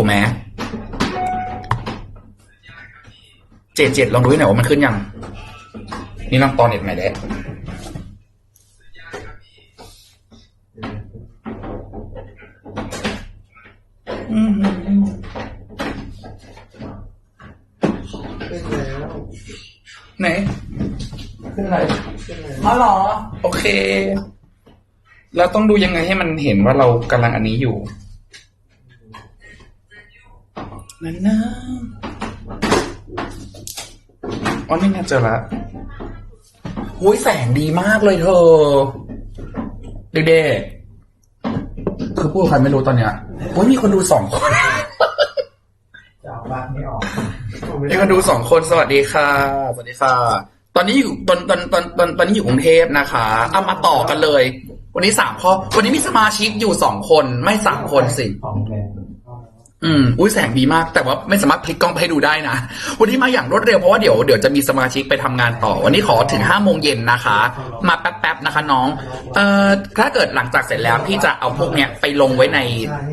ถูกไหมเจ็ดเจ็ดลองดูให้หน่อยว่ามันขึ้นยัง นี่ลองตอนเน็ตใหม่แล้วขึ้นแล้วไหนขึ้นอะไรขึ้นแล้วอ๋อเหรอ โอเคเราต้องดูยังไงให้มันเห็นว่าเรากำลังอันนี้อยู่ นั่นนะอ๋อนี่ไงเจอละหุยแสงดีมากเลยเธอ เด็กๆ คือพูดกับใครไม่รู้ตอนเนี้ยโอ้ยมีคนดูสองคนจะเอาบ้านไม่ออกมีคนดูสองคนสวัสดีค่ะ สวัสดีค่ะ ตอนนี้อยู่ตอนตอนตอนตอนตอนนี้อยู่กรุงเทพนะคะเอามาต่อกันเลย วันนี้สามข้อ วันนี้มีสมาชิกอยู่สองคนไม่สามคนสิข อืม อุ้ยแสงดีมาก แต่ว่าไม่สามารถพลิกกล้องไปให้ดูได้นะ วันนี้มาอย่างรวดเร็วเพราะว่าเดี๋ยวเดี๋ยวจะมีสมาชิกไปทำงานต่อ วันนี้ขอถึงห้าโมงเย็นนะคะ มาแป๊บๆนะคะน้อง เอ่อ ถ้าเกิดหลังจากเสร็จแล้วพี่จะเอาพวกเนี้ยไปลงไว้ใน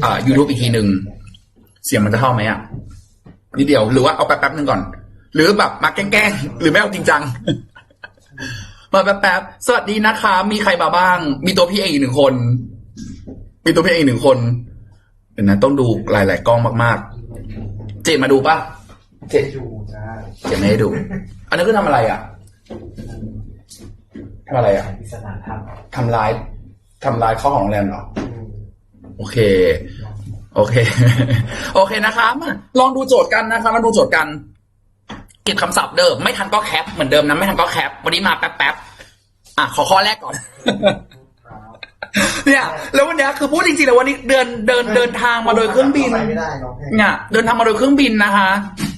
เอ่อ YouTube อีกทีหนึ่ง เสียงมันจะเข้าไหมอะนิดเดียว หรือว่าเอาแป๊บๆหนึ่งก่อน หรือแบบมาแกล้งๆ หรือไม่เอาจริงจังมาแป๊บๆ สวัสดีนะคะ มีใครมาบ้าง มีตัวพี่เองอีกหนึ่งคน มีตัวพี่เองอีกหนึ่งคน เดี๋ยวนะต้องดูหลาย ๆ กล้องมากๆ เจดมาดูปะเจดอยู่จ้าเจดไม่ให้ดู อันนั้นคือทำอะไรอะทำอะไรอะปริศนาธรรมทำลายทำลายข้อของโรงแรมเหรอ โอเค โอเค โอเคนะคะมาลองดูโจทย์กันนะคะลองดูโจทย์กัน เก็บคำศัพท์เดิม ไม่ทันก็แคปเหมือนเดิมนะ ไม่ทันก็แคป วันนี้มาแป๊บๆอะ ขอข้อแรกก่อน เนี่ยแล้ววันเนี้ยคือพูดจริงๆแล้ววันนี้เดินเดินเดินทางมาโดยเครื่องบินไปไม่ได้น้องแพงเนี่ยเดินทางมาโดยเครื่องบินนะคะ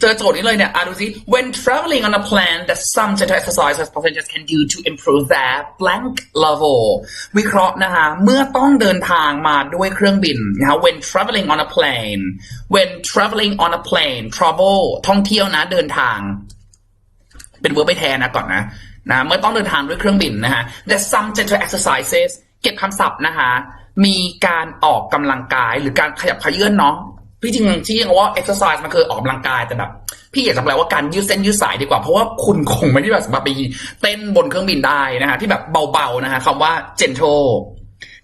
เจอโจทย์นี้เลยเนี่ยอะดูสิ when traveling on a plane that some gentle exercises passengers can do to improve their blank level วิเคราะห์นะคะ เมื่อต้องเดินทางมาด้วยเครื่องบินนะคะ when traveling on a plane when traveling on a plane travel ท่องเที่ยวนะ เดินทาง เป็นเวอร์ไปแทนนะก่อนนะนะ เมื่อต้องเดินทางด้วยเครื่องบินนะฮะ that some gentle exercises เก็บคำศัพท์นะคะ มีการออกกำลังกายหรือการขยับขยื่อนเนาะพี่จริงที่ว่า exercise มันคือออกกำลังกายแต่แบบพี่อยากจะแปลว่าการยืดเส้นยืดสายดีกว่า เพราะว่าคุณคงไม่ได้แบบสามารถไปเต้นบนเครื่องบินได้นะฮะที่แบบเบาๆนะฮะคำว่า gentle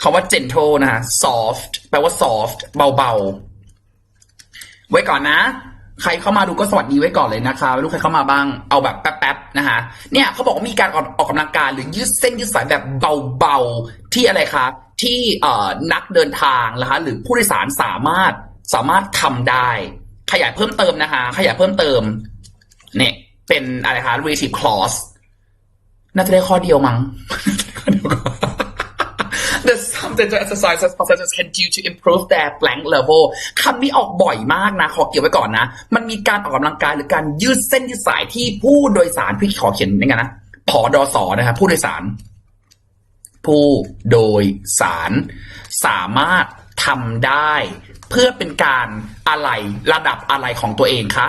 คำว่า gentle นะฮะ soft แปลว่า soft เบาๆ ไว้ก่อนนะ ใครเข้ามาดูก็สวัสดีไว้ก่อนเลยนะคะไม่รู้ใครเข้ามาบ้างเอาแบบแป๊บๆนะคะเนี่ยเขาบอกว่ามีการออกออกกำลังกายหรือยืดเส้นยืดสายแบบเบาๆที่อะไรคะที่เอ่อนักเดินทางนะคะหรือผู้โดยสารสามารถสามารถทำได้ ขยายเพิ่มเติมนะคะ ขยายเพิ่มเติมเนี่ยเป็นอะไรคะ relative clause น่าจะได้ข้อเดียวมั้ง The some gentle exercises passengers can do to improve their blank level คำนี้ออกบ่อยมากนะ ขอเก็บไว้ก่อนนะ มันมีการออกกำลังกายหรือการยืดเส้นยืดสายที่ผู้โดยสารพี่ขอเขียนยังไงนะผอดอสอนะครับผู้โดยสาร ผู้โดยสารสามารถทำได้ เพื่อเป็นการอะไรระดับอะไรของตัวเองคะ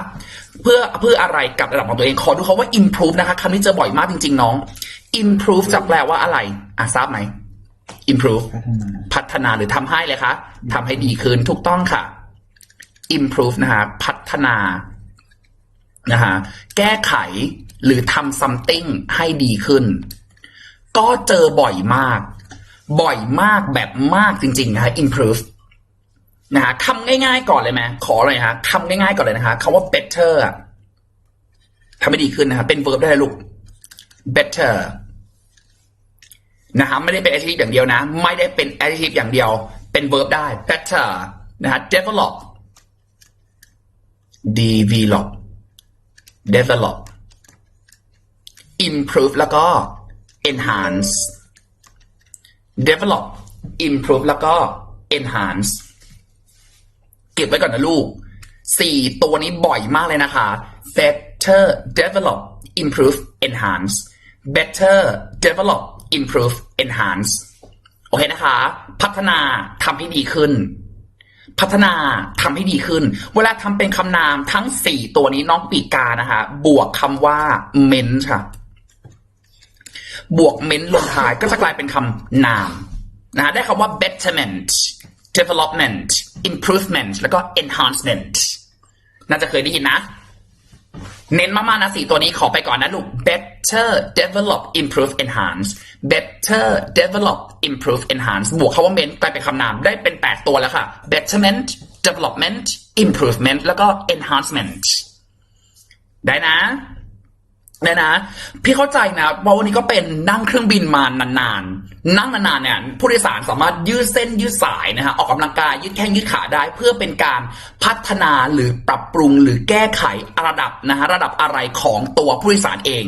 เพื่อเพื่ออะไรกับระดับของตัวเองขอดูคาว่า improve นะคะคำนี้เจอบ่อยมากจริง ๆ น้อง improve จะแปลว่าอะไร อะทราบไหม improve พัฒนาหรือทำให้เลยคะทำให้ดีขึ้นถูกต้องค่ะ improve นะฮะพัฒนานะฮะแก้ไขหรือทำ something ให้ดีขึ้น ก็เจอบ่อยมาก บ่อยมากแบบมากจริง ๆ นะฮะ improve นะฮะคำง่าย ๆ ก่อนเลยไหมขอเลยฮะคำง่ายๆ ก่อนเลยนะคะคำว่า better อะทำให้ดีขึ้นนะฮะเป็น verb ได้เลยลูก better นะฮะไม่ได้เป็น adjective อย่างเดียวนะ ไม่ได้เป็น adjective อย่างเดียว เป็น verb ได้ better นะฮะ develop develop develop improve แล้วก็ enhance develop improve แล้วก็ enhance เก็บไว้ก่อนนะลูกสี่ตัวนี้บ่อยมากเลยนะคะ better develop improve enhance better develop improve enhance โอเคนะคะ พัฒนาทำให้ดีขึ้น พัฒนาทำให้ดีขึ้น เวลาทำเป็นคำนามทั้งสี่ตัวนี้น้องปีกานะคะ บวกคำว่า ment ค่ะ บวก ment ลงท้ายก็จะกลายเป็นคำนามนะได้คำว่า betterment development improvement แล้วก็ enhancement น่าจะเคยได้ยินนะ เน้นมากๆนะสี่ตัวนี้ขอไปก่อนนะลูก better develop improve enhance better develop improve enhance บวกคำว่าเมนกลายเป็นคำนามได้เป็น 8 ตัวแล้วค่ะ betterment development improvement แล้วก็ enhancement ได้นะ ได้นะ พี่เข้าใจนะว่าวันนี้ก็เป็นนั่งเครื่องบินมานานๆ นั่งนานๆเนี่ยผู้โดยสารสามารถยืดเส้นยืดสายนะฮะออกกำลังกายยืดแข้งยืดขาได้ เพื่อเป็นการพัฒนาหรือปรับปรุงหรือแก้ไขระดับนะฮะระดับอะไรของตัวผู้โดยสารเอง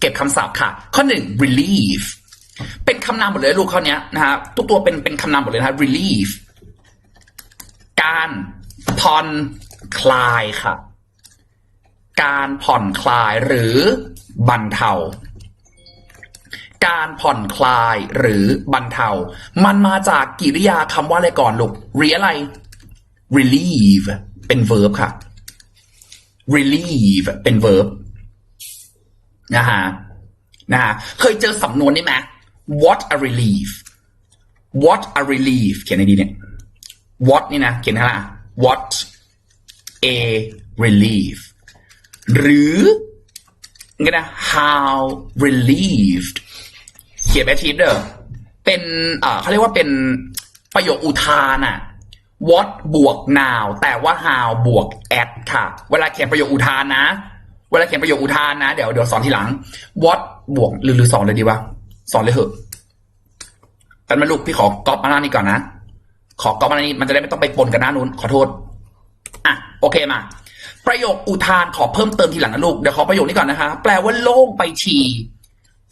เก็บคำศัพท์ค่ะ ข้อหนึ่ง relief เป็นคำนามหมดเลยลูกข้อเนี้ยนะฮะทุกตัวเป็นเป็นคำนามหมดเลยนะะ relief การผ่อนคลายค่ะ การผ่อนคลายหรือ บรรเทา การผ่อนคลายหรือบรรเทา มันมาจากกิริยาคำว่าอะไรก่อนลูก re อะไร relieve เป็น verb ค่ะ relieve เป็น verb นะฮะนะฮะเคยเจอสำนวนนี้ไหม what a relief what a relief เขียนในดีเนี่ย what นี่นะ เขียนข้างล่าง what a relief หรือ ก็นะ how relieved เขียนแบบทีเดอร์เป็นเขาเรียกว่าเป็นประโยคอุทานอะ what บวก now แต่ว่า how บวก at ค่ะ เวลาเขียนประโยคอุทานนะ เวลาเขียนประโยคอุทานนะ เดี๋ยวเดี๋ยวสอนทีหลัง what บวกหรือหรือสอนเลยดีวะสอนเลยเหอะแต่มาลูกพี่ขอก๊อปมาหน้านี้ก่อนนะ ขอก๊อปมาหน้านี้มันจะได้ไม่ต้องไปปนกับหน้านู้นขอโทษ อะ โอเคมา ประโยคอุทานขอเพิ่มเติมทีหลังนะลูก เดี๋ยวขอประโยคนี้ก่อนนะคะ แปลว่าโล่งไปที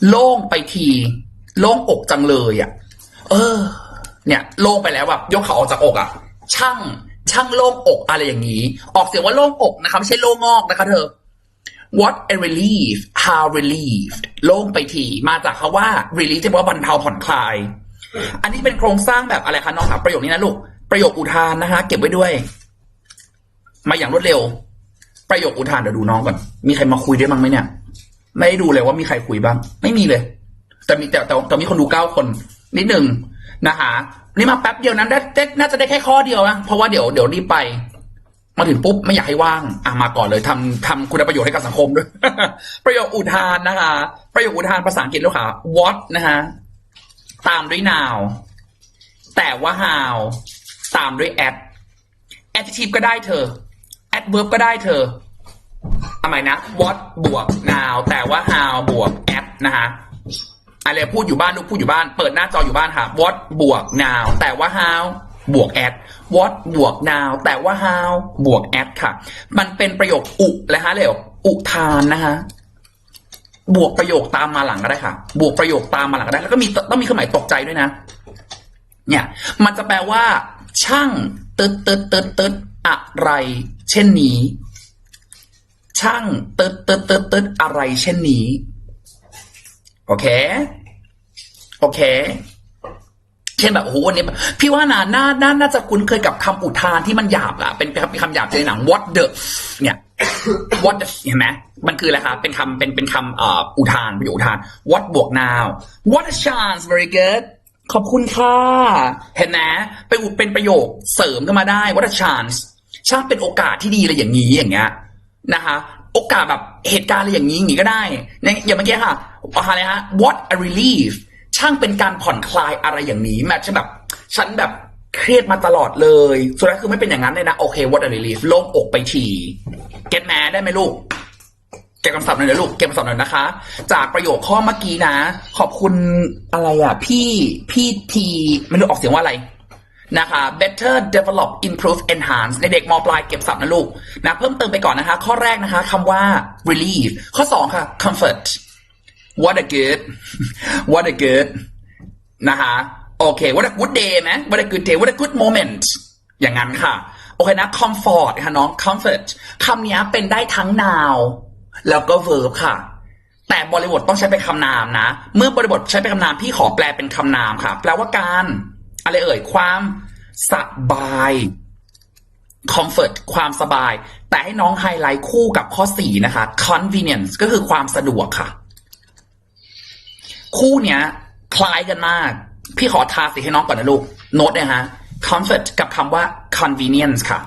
โล่งไปที โล่งอกจังเลยอะ เออ เนี่ย โล่งไปแล้วแบบยกเขาออกจากอกอะ ช่าง ช่างโล่งอกอะไรอย่างนี้ ออกเสียงว่าโล่งอกนะคะไม่ใช่โล่งงอกนะคะเธอ what a relief how relieved โล่งไปที มาจากคาว่า relief ที่แปลว่าบรรเทาผ่อนคลาย อันนี้เป็นโครงสร้างแบบอะไรคะน้องครับประโยคนี้นะลูก ประโยคอุทานนะคะเก็บไว้ด้วย มาอย่างรวดเร็ว ประโยคอุทานเดี๋ยวดูน้องก่อน มีใครมาคุยด้วยบ้างไหมเนี่ย ไม่ได้ดูเลยว่ามีใครคุยบ้าง ไม่มีเลย แต่มีแต่แต่แต่มีคนดูเก้าคน นิดหนึ่งนะคะนี่มาแป๊บเดียวนั้นได้ได้น่าจะได้แค่ข้อเดียวนะเพราะว่าเดี๋ยวเดี๋ยวรีบไป มาถึงปุ๊บไม่อยากให้ว่างอะมาก่อนเลยทำทำคุณประโยชน์ให้กับสังคมด้วย ประโยคอุทานนะคะ ประโยคอุทานภาษาอังกฤษลูกค่ะ what นะคะตามด้วย now แต่ว่า how ตามด้วย at adjective ก็ได้เธอ adverb ก็ได้เธอ ทำไมนะ what บวก now แต่ว่า how บวก at นะคะอะไรพูดอยู่บ้านลูกพูดอยู่บ้าน เปิดหน้าจออยู่บ้านค่ะ what บวก now แต่ว่า how บวก at what บวก now แต่ว่า how บวก at ค่ะ มันเป็นประโยคอุและฮะเร็วอุทานนะคะ บวกประโยคตามมาหลังก็ได้ค่ะ บวกประโยคตามมาหลังก็ได้ แล้วก็มีต้องมีเครื่องหมายตกใจด้วยนะ เนี่ย มันจะแปลว่า ช่างตึ๊ดตึ๊ดตึ๊ดตึ๊ดอะไร เช่นนี้ ช่างตึ๊ดตึ๊ดตึ๊ดตึ๊ดอะไรเช่นนี้ โอเค โอเค เช่นแบบโอ้โหวันนี้พี่ว่านะน่าน่าน่าจะคุ้นเคยกับคำอุทานที่มันหยาบอะเป็นคำหยาบในหนัง what the เนี่ย what the เห็นไหมมันคืออะไรคะเป็นคำเป็นเป็นคำอ,อุทานประโยคอุทาน what บวก now what a chance very good ขอบคุณค่ะ เห็นไหมเป็นอุเป็นประโยคเสริมขึ้นมาได้ what a chance ช่างเป็นโอกาสที่ดีอะไรอย่างนี้อย่างเงี้ยนะคะ โอกาสแบบเหตุการณ์อะไรอย่างนี้อย่างนี้ก็ได้เนี่ยอย่างเมื่อกี้ค่ะอะไรฮะ what a relief ช่างเป็นการผ่อนคลายอะไรอย่างนี้แมทฉันแบบฉันแบบเครียดมาตลอดเลยสุดท้ายคือไม่เป็นอย่างนั้นเลยนะโอเค what a relief โล่งอกไปทีเก็ตแมได้ไหมลูกเก็บคำศัพท์หน่อยนะลูกเก็บคำศัพท์หน่อยนะคะ จากประโยคข้อเมื่อกี้นะ ขอบคุณอะไรอะ พี่พี่ทีไม่รู้ออกเสียงว่าอะไร นะคะ better develop improve enhance ในเด็กมปลายเก็บศัพท์นะลูกนะเพิ่มเติมไปก่อนนะคะ ข้อแรกนะคะคำว่า relief ข้อสองค่ะ comfort what a good what a good นะคะโอเค what a good day ไหม what a good day what a good moment อย่างนั้นค่ะ โอเคนะ comfort ค่ะน้อง comfort คำนี้เป็นได้ทั้ง noun แล้วก็ verb ค่ะแต่บริบทต้องใช้เป็นคำนามนะ เมื่อบริบทใช้เป็นคำนามพี่ขอแปลเป็นคำนามค่ะ แปลว่าการ อะไรเอ่ยความสบาย comfort ความสบาย แต่ให้น้องไฮไลท์คู่กับข้อ4นะคะ convenience ก็คือความสะดวกค่ะ คู่เนี้ย คล้ายกันมาก พี่ขอทาสีให้น้องก่อนนะลูก โน้ตเนี่ยฮะ comfort กับคำว่า convenience ค่ะ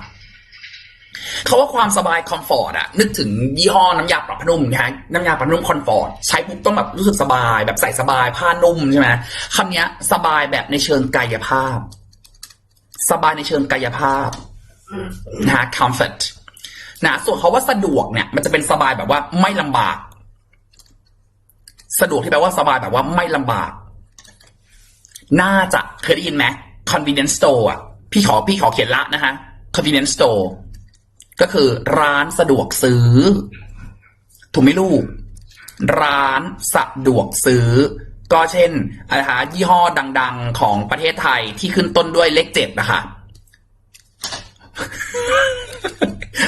เขาว่าความสบาย comfort อะนึกถึงยี่ห้อน้ำยาปรับผ้านุ่มนะฮะน้ำยาปรับผ้านุ่ม comfort ใช้ปุ๊บต้องแบบรู้สึกสบาย แบบใส่สบายผ้านุ่มใช่ไหมคำนี้สบายแบบในเชิงกายภาพ สบายในเชิงกายภาพนะฮะ comfort นะส่วนเขาว่าสะดวกเนี่ย มันจะเป็นสบายแบบว่าไม่ลำบาก สะดวกที่แปลว่าสบายแบบว่าไม่ลำบาก น่าจะเคยได้ยินไหม convenience store อะพี่ขอพี่ขอเขียนละนะฮะ convenience store ก็คือร้านสะดวกซื้อ ถูกไหมลูก ร้านสะดวกซื้อ ก็เช่นอะไรคะยี่ห้อดัง ๆของประเทศไทยที่ขึ้นต้นด้วยเลขเจ็ดนะคะ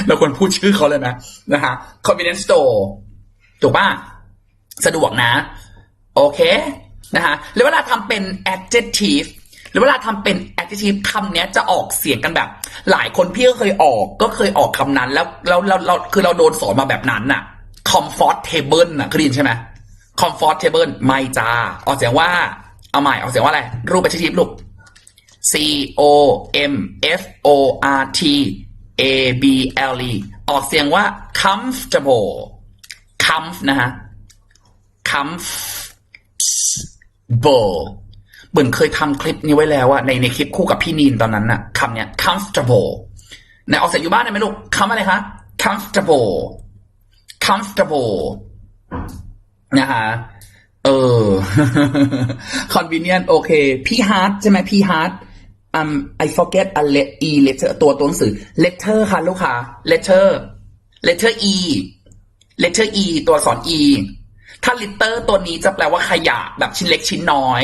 เราควรพูดชื่อเขาเลยนะนะคะ convenience store ถูกป่ะ สะดวกนะ โอเค นะคะแล้วเวลาทำเป็น adjective หรือเวลาทำเป็น adjective คำเนี้ยจะออกเสียงกันแบบ หลายคนพี่ก็เคยออกก็เคยออกคำนั้น แล้วแล้วเราเราคือเราโดนสอนมาแบบนั้นน่ะ comfortable น่ะเคยได้ยินใช่ไหม comfortable ไม่จ้าออกเสียงว่าเอาใหม่ออกเสียงว่าอะไร รูป adjective ลูก C O M F O R T A B L E ออกเสียงว่า comfortable comf นะฮะ comfortable เหมือนเคยทำคลิปนี้ไว้แล้วอะในในคลิปคู่กับพี่นีนตอนนั้นอะคำเนี้ย comfortable ไหนออกเสียงอยู่บ้านได้ไหมลูกคำอะไรคะ comfortable comfortable นะฮะเออ convenient โอเค พี่ฮาร์ดใช่ไหมพี่ฮาร์ด um I forget a le e letter ตัวตัวหนังสือ letter ค่ะลูกค้า letter letter e letter e ตัวสอักษร e ถ้า litter ตัวนี้จะแปลว่าขยะแบบชิ้นเล็กชิ้นน้อย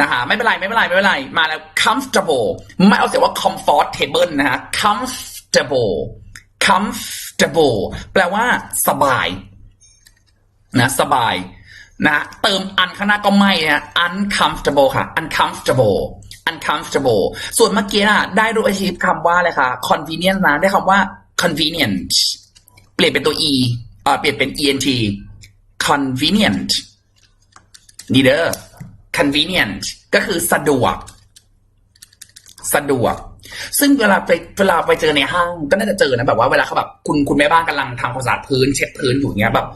นะฮะไม่เป็นไรไม่เป็นไรไม่เป็นไร มาแล้ว comfortable ไม่เอาเสียงว่า comfortable นะฮะ comfortable comfortable แปลว่า สบาย นะสบายนะเติมอันข้างหน้าก็ไม่นะ uncomfortable ค่ะ uncomfortable uncomfortable ส่วนเมื่อกี้น่ะได้รูปอาชีพคำว่าอะไรคะ convenient นะได้คำว่า convenient เปลี่ยนเป็นตัว e เปลี่ยนเป็น ent convenient นี่เด้อ convenient ก็คือสะดวก สะดวก ซึ่งเวลาไปเวลาไปเจอในห้างก็น่าจะเจอนะแบบว่าเวลาเขาแบบคุณคุณแม่บ้านกำลังทำความสะอาดพื้น เช็ดพื้นอยู่เงี้ยแบบ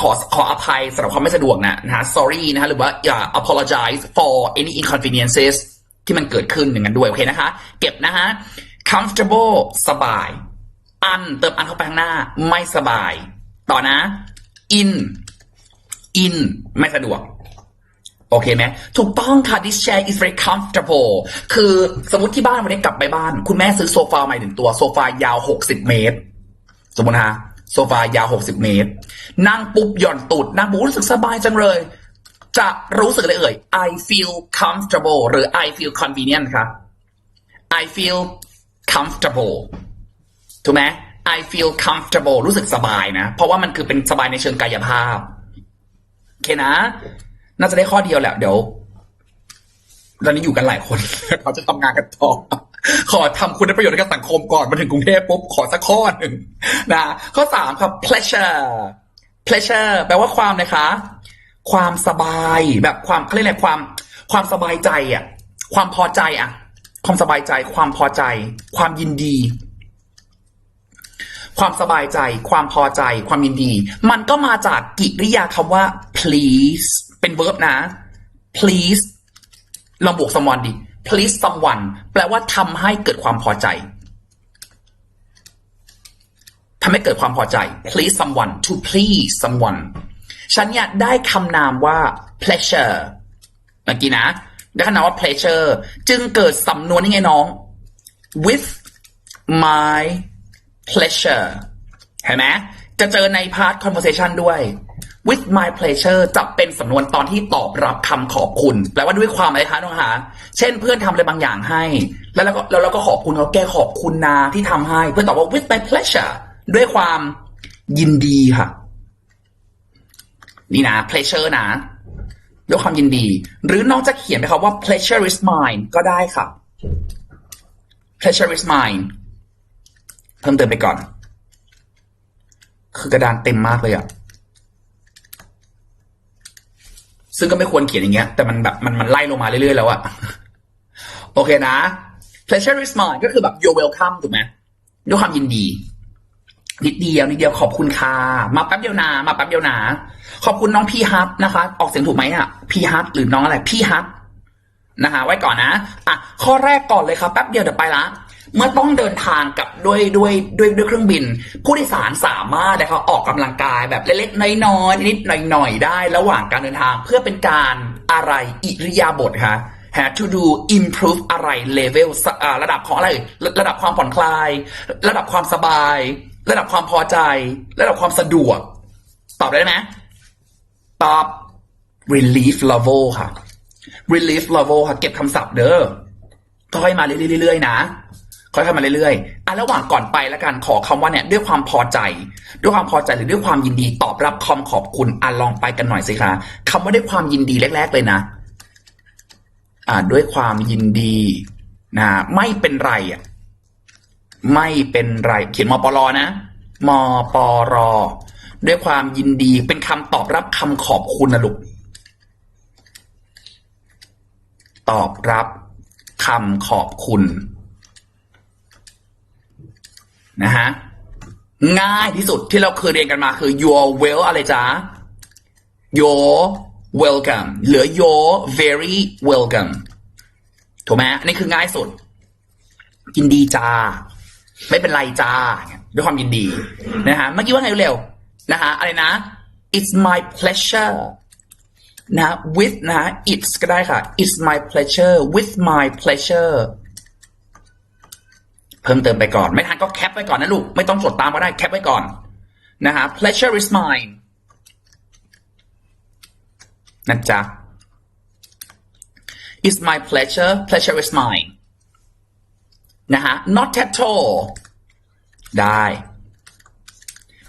ขอขออภัยสำหรับความไม่สะดวกนะนะฮะ sorry นะฮะหรือว่าอย่า apologize for any inconveniences ที่มันเกิดขึ้นอย่างนั้นด้วย โอเคนะคะ เก็บนะฮะ comfortable สบาย un เติม un เข้าไปข้างหน้า ไม่สบาย ต่อนะ in in ไม่สะดวก โอเคไหมถูกต้องค่ะ this chair is very comfortable คือสมมติที่บ้านวันนี้กลับไปบ้าน คุณแม่ซื้อโซฟาใหม่หนึ่งตัว โซฟายาว60เมตร สมมติฮะโซฟายาว60เมตร นั่งปุ๊บหย่อนตูดนั่งปุ๊บรู้สึกสบายจังเลย จะรู้สึกอะไรเอ่ย I feel comfortable หรือ I feel convenient ครับ I feel comfortable ถูกไหม I feel comfortable รู้สึกสบายนะ เพราะว่ามันคือเป็นสบายในเชิงกายภาพ โอเคนะ น่าจะได้ข้อเดียวแหละเดี๋ยวตอนนี้อยู่กันหลายคนเขาจะทำงานกันต่อขอทำคุณประโยชน์ให้กับสังคมก่อนมาถึงกรุงเทพปุ๊บขอสักข้อหนึ่งนะข้อสามครับ pleasure pleasure แปลว่าความนะคะ ความสบายแบบความเขาเรียกอะไรความความสบายใจอะ ความพอใจอะ ความสบายใจ ความพอใจ ความยินดี ความสบายใจ ความพอใจ ความยินดี มันก็มาจากกิริยาคำว่า please เป็น verb นะ please ลองบวก someone ดิ please someone แปลว่าทำให้เกิดความพอใจทำให้เกิดความพอใจ please someone to please someone ฉันเนี่ยได้คำนามว่า pleasure เมื่อกี้นะ ได้คำนามว่า pleasure จึงเกิดสำนวนยังไงน้อง with my pleasure เห็นไหมจะเจอใน part conversation ด้วย with my pleasure จะเป็นสำนวนตอนที่ตอบรับคำขอบคุณ แปลว่าด้วยความอะไรคะน้องหา เช่นเพื่อนทำอะไรบางอย่างให้ แล้วเราก็แล้วเราก็ขอบคุณเขาแกขอบคุณนะที่ทำให้ เพื่อนตอบว่า with my pleasure ด้วยความยินดีค่ะ นี่นะ pleasure นะด้วยความยินดี หรือน้องจะเขียนไปครับว่า pleasure is mine ก็ได้ค่ะ pleasure is mine เพิ่มเติมไปก่อน คือกระดานเต็มมากเลยอะ ซึ่งก็ไม่ควรเขียนอย่างเงี้ย แต่มันแบบมันมันไล่ลงมาเรื่อยๆแล้วอะโอเคนะ pleasure is mine ก็คือแบบ you're welcome ถูกไหมด้วยความยินดี นิดเดียวนิดเดียวขอบคุณค่ะ มาแป๊บเดียวนามาแป๊บเดียวนา ขอบคุณน้องพี่ฮัทนะคะ ออกเสียงถูกไหมอะพี่ฮัทหรือน้องอะไรพี่ฮัทนะคะไว้ก่อนนะ อะ ข้อแรกก่อนเลยครับแป๊บเดียวเดี๋ยวไปละ เมื่อต้องเดินทางกับด้วยด้วยด้วยด้วยเครื่องบิน ผู้โดยสารสามารถนะครับออกกำลังกายแบบเล็กๆน้อยๆนิดๆหน่อยๆได้ ระหว่างการเดินทางเพื่อเป็นการอะไรอิริยาบถคะ had to do improve อะไร level ระดับของอะไรระระดับความผ่อนคลาย ระดับความสบาย ระดับความพอใจ ระดับความสะดวก ตอบได้ไหมตอบ relief level ค่ะ relief level ค่ะ เก็บคำศัพท์เด้อค่อยมาเรื่อยๆนะ ค่อยๆมาเรื่อยๆอะระหว่างก่อนไปแล้วกันขอคำว่าเนี่ยด้วยความพอใจ ด้วยความพอใจหรือด้วยความยินดีตอบรับคำขอบคุณอะลองไปกันหน่อยสิคะคำว่าด้วยความยินดีแรก ๆ เลยนะ อ่าด้วยความยินดีนะไม่เป็นไรอะไม่เป็นไร เขียนมปรนะมปรด้วยความยินดีเป็นคำตอบรับคำขอบคุณนะลูกตอบรับคำขอบคุณ นะฮะง่ายที่สุดที่เราเคยเรียนกันมาคือ your well อะไรจ๊ะ your welcome เหลือ your very welcome ถูกไหมอันนี้คือง่ายสุด ยินดีจ้า ไม่เป็นไรจ้า ด้วยความยินดีนะฮะเมื่อกี้ว่าไงเร็วๆนะฮะอะไรนะ it's my pleasure นะ with นะ it's ก็ได้ค่ะ it's my pleasure with my pleasure เพิ่มเติมไปก่อน ไม่ทันก็แคปไว้ก่อนนะลูก ไม่ต้องจดตามก็ได้แคปไว้ก่อนนะฮะ pleasure is mine นะจ๊ะ Is my pleasure pleasure is mine นะฮะ not at all ได้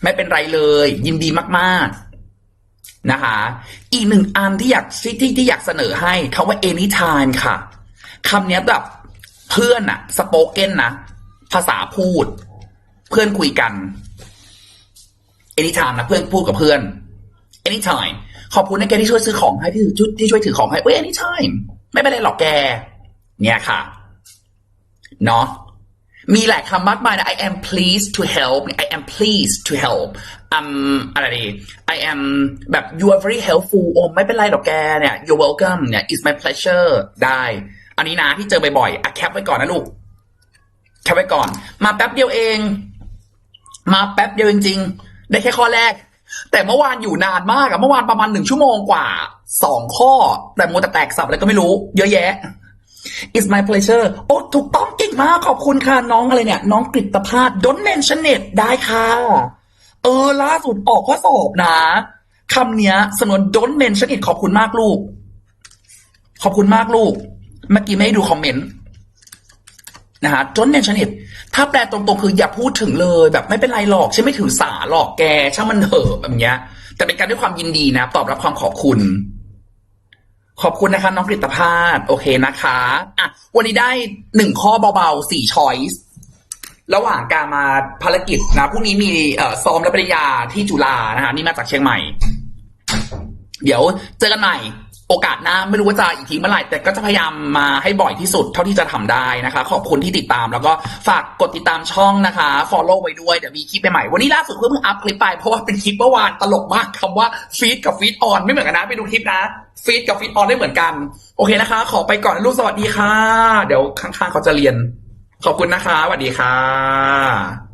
ไม่เป็นไรเลย ยินดีมากๆ นะคะอีกหนึ่งอันที่อยากที่ที่ที่อยากเสนอให้คาว่า anytime ค่ะคำนี้แบบเพื่อนอะสโปเกนนะ ภาษาพูด เพื่อนคุยกัน anytime นะเพื่อนพูดกับเพื่อน anytime ขอบคุณนะแกที่ช่วยซื้อของให้ที่ที่ที่ช่วยถือของให้เอ้ย anytime ไม่เป็นไรหรอกแก เนี่ยค่ะ เนาะมีหลายคำมากมายนะ I am pleased to help I am pleased to help อืมอะไรดี I am แบบ you are very helpful โอ้ไม่เป็นไรหรอกแกเนี่ย you're welcome เนี่ย it's my pleasure ได้ อันนี้นะที่เจอบ่อยๆอะแคปไว้ก่อนนะลูก แคปไว้ก่อน มาแป๊บเดียวเอง มาแป๊บเดียวจริงๆได้แค่ข้อแรก แต่เมื่อวานอยู่นานมากอะเมื่อวานประมาณหนึ่งชั่วโมงกว่าสองข้อ แต่โมแต่แตกสับอะไรก็ไม่รู้ เยอะแยะ It's my pleasure โอ้ถูกต้องเก่งมากขอบคุณค่ะน้องอะไรเนี่ย น้องกฤตภาส Don't mention it ได้ค่ะ เออล่าสุดออกข้อสอบนะคำเนี้ยสนวน Don't mention it ขอบคุณมากลูก ขอบคุณมากลูก เมื่อกี้ไม่ได้ดูคอมเมนต์ นะฮะ Don't mention it ถ้าแปลตรงๆ คืออย่าพูดถึงเลย แบบไม่เป็นไรหรอกฉันไม่ถือสาหรอกแกช่างมันเถอะแบบเนี้ย แต่เป็นการด้วยความยินดีนะ ตอบรับความขอบคุณ ขอบคุณนะคะ น้องกฤตภาสโอเคนะคะอะวันนี้ได้หนึ่งข้อเบาๆสี่ช้อยส์ระหว่างการมาภารกิจนะพรุ่งนี้มีเอ่อซ้อมและปริญญาที่จุฬานะฮะนี่มาจากเชียงใหม่ เดี๋ยวเจอกันใหม่ โอกาสหน้าไม่รู้ว่าจะอีกทีเมื่อไหร่แต่ก็จะพยายามมาให้บ่อยที่สุดเท่าที่จะทำได้นะคะ ขอบคุณที่ติดตามแล้วก็ฝากกดติดตามช่องนะคะ follow ไว้ด้วยเดี๋ยวมีคลิปใหม่ๆวันนี้ล่าสุดเพิ่งอัพคลิปไปเพราะว่าเป็นคลิปเมื่อวานตลกมากคำว่าฟีดกับฟีดออนไม่เหมือนกันนะไปดูคลิปนะฟีดกับฟีดออนไม่เหมือนกัน โอเคนะคะ ขอไปก่อนลูกสวัสดีค่ะ เดี๋ยวข้างๆเขาจะเรียน ขอบคุณนะคะสวัสดีค่ะ